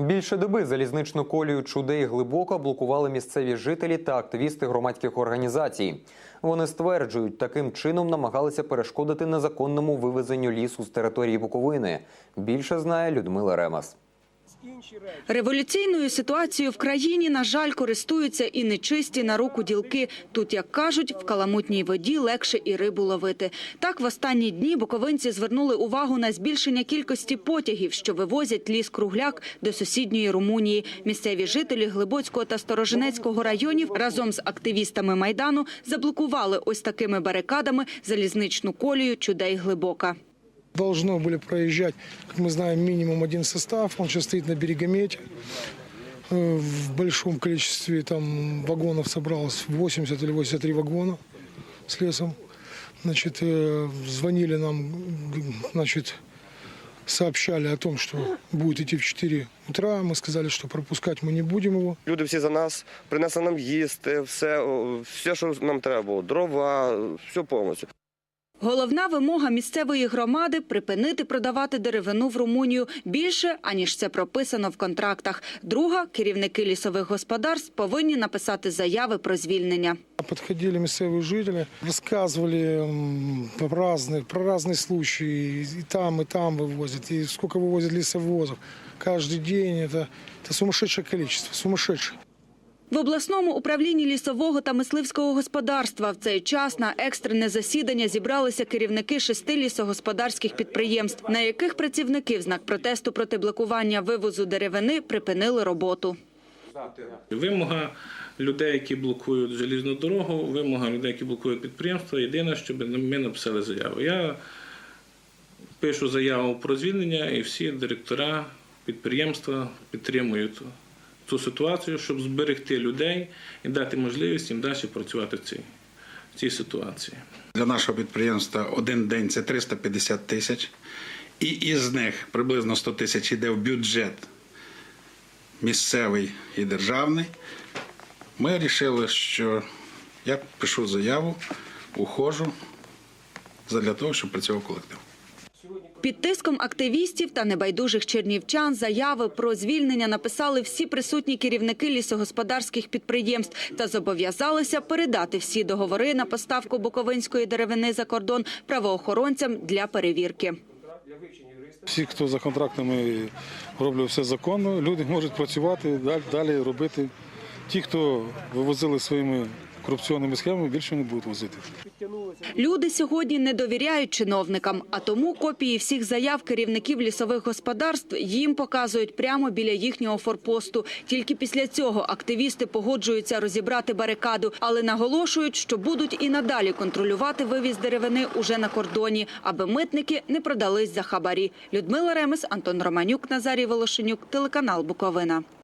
Більше доби залізничну колію Чудей глибоко блокували місцеві жителі та активісти громадських організацій. Вони стверджують, таким чином намагалися перешкодити незаконному вивезенню лісу з території Буковини. Більше знає Людмила Ремас. Революційною ситуацією в країні, на жаль, користуються і нечисті на руку ділки. Тут, як кажуть, в каламутній воді легше і рибу ловити. Так, в останні дні буковинці звернули увагу на збільшення кількості потягів, що вивозять ліс-кругляк до сусідньої Румунії. Місцеві жителі Глибоцького та Сторожинецького районів разом з активістами Майдану заблокували ось такими барикадами залізничну колію Чудей-Глибока. Должно были проезжать, как мы знаем, минимум один состав. Он сейчас стоит на берегомете. Э, В большом количестве там вагонов собралось 80 или 83 вагона с лесом. Значит, э, звонили нам, г- значит, сообщали о том, что будет идти в 4 утра. Мы сказали, что пропускать мы не будем его. Люди всі за нас принесли нам їсти, все, о, все, що нам треба було, дрова, все повністю. Головна вимога місцевої громади – припинити продавати деревину в Румунію більше, аніж це прописано в контрактах. Друга – керівники лісових господарств повинні написати заяви про звільнення. Подходили местные жители, рассказывали м, про разные, про разные случаи. И там, и там вывозят, и сколько вывозят лесовозов. Каждый день это, это сумасшедшее количество, сумасшедшее. В обласному управлінні лісового та мисливського господарства в цей час на екстрене засідання зібралися керівники шести лісогосподарських підприємств, на яких працівники в знак протесту проти блокування вивозу деревини припинили роботу. Вимога людей, які блокують залізну дорогу, вимога людей, які блокують підприємства, єдине, щоб ми написали заяву. Я пишу заяву про звільнення, і всі директора підприємства підтримують цю ситуацію, щоб зберегти людей і дати можливість їм далі працювати в цій, в цій ситуації. Для нашого підприємства один день це 350 тисяч, і із них приблизно 100 тисяч йде в бюджет місцевий і державний. Ми вирішили, що я пишу заяву, ухожу для того, щоб працював колектив. Під тиском активістів та небайдужих чернівчан заяви про звільнення написали всі присутні керівники лісогосподарських підприємств та зобов'язалися передати всі договори на поставку буковинської деревини за кордон правоохоронцям для перевірки. Всі, хто за контрактами роблять все законно, люди можуть працювати далі, робити. Ті, хто вивозили своїми корупційними схемами, більше не будуть возити. Люди сьогодні не довіряють чиновникам, а тому копії всіх заяв керівників лісових господарств їм показують прямо біля їхнього форпосту. Тільки після цього активісти погоджуються розібрати барикаду, але наголошують, що будуть і надалі контролювати вивіз деревини уже на кордоні, аби митники не продались за хабарі. Людмила Ремес, Антон Романюк, Назарій Волошенюк, телеканал Буковина.